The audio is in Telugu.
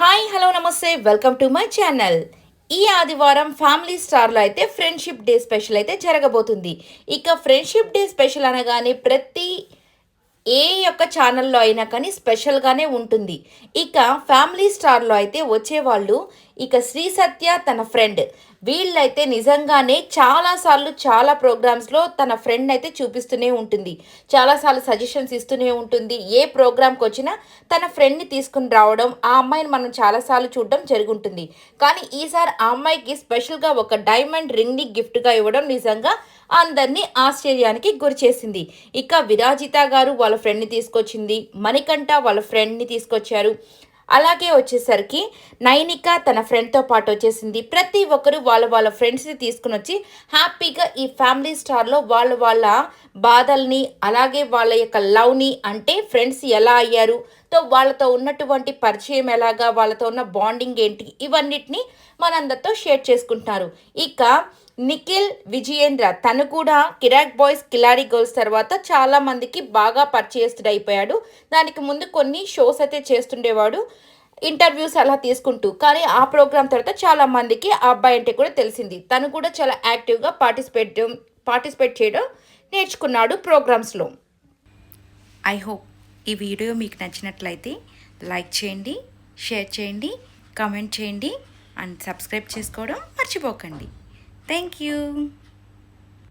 హాయ్ హలో నమస్తే. వెల్కమ్ టు మై ఛానల్ ఈ ఆదివారం ఫ్యామిలీ స్టార్లో అయితే ఫ్రెండ్షిప్ డే స్పెషల్ అయితే జరగబోతుంది. ఇక ఫ్రెండ్షిప్ డే స్పెషల్ అనగానే ప్రతి ఏ యొక్క ఛానల్లో అయినా కానీ స్పెషల్గానే ఉంటుంది. ఇక ఫ్యామిలీ స్టార్లో అయితే వచ్చేవాళ్ళు ఇక శ్రీ సత్య తన ఫ్రెండ్ వీళ్ళైతే నిజంగానే చాలాసార్లు చాలా ప్రోగ్రామ్స్లో తన ఫ్రెండ్ అయితే చూపిస్తూనే ఉంటుంది. చాలాసార్లు సజెషన్స్ ఇస్తూనే ఉంటుంది. ఏ ప్రోగ్రామ్కి వచ్చినా తన ఫ్రెండ్ని తీసుకుని రావడం ఆ అమ్మాయిని మనం చాలాసార్లు చూడడం జరుగుంటుంది. కానీ ఈసారి ఆ అమ్మాయికి స్పెషల్గా ఒక డైమండ్ రింగ్ని గిఫ్ట్గా ఇవ్వడం నిజంగా అందరినీ ఆశ్చర్యానికి గురి చేసింది. ఇక విరాజిత గారు వాళ్ళ ఫ్రెండ్ని తీసుకొచ్చింది. మణికంఠ వాళ్ళ ఫ్రెండ్ని తీసుకొచ్చారు. అలాగే వచ్చేసరికి నైనిక తన ఫ్రెండ్తో పాటు వచ్చేసింది. ప్రతి ఒక్కరు వాళ్ళ వాళ్ళ ఫ్రెండ్స్ని తీసుకుని వచ్చి హ్యాపీగా ఈ ఫ్యామిలీ స్టార్లో వాళ్ళ వాళ్ళ బాధల్ని అలాగే వాళ్ళ యొక్క లవ్ని అంటే ఫ్రెండ్స్ ఎలా అయ్యారు? తో వాళ్ళతో ఉన్నటువంటి పరిచయం ఎలాగా? వాళ్ళతో ఉన్న బాండింగ్ ఏంటి? ఇవన్నిటిని మనందరితో షేర్ చేసుకుంటున్నారు. ఇక నిఖిల్ విజయేంద్ర తను కూడా కిరాక్ బాయ్స్ కిలారీ గర్ల్స్ తర్వాత చాలా మందికి బాగా పరిచయస్తుడు అయిపోయాడు. దానికి ముందు కొన్ని షోస్ అయితే చేస్తుండేవాడు. ఇంటర్వ్యూస్ అలా తీసుకుంటూ. కానీ ఆ ప్రోగ్రామ్ తర్వాత చాలా మందికి ఆ అబ్బాయి అంటే కూడా తెలిసింది. తను కూడా చాలా యాక్టివ్గా పార్టిసిపేట్ పార్టిసిపేట్ చేయడం నేర్చుకున్నాడు ప్రోగ్రామ్స్లో. ఐ హోప్ ఈ వీడియో మీకు నచ్చినట్లయితే లైక్ చేయండి షేర్ చేయండి కామెంట్ చేయండి అండ్ సబ్స్క్రైబ్ చేసుకోవడం మర్చిపోకండి. Thank you.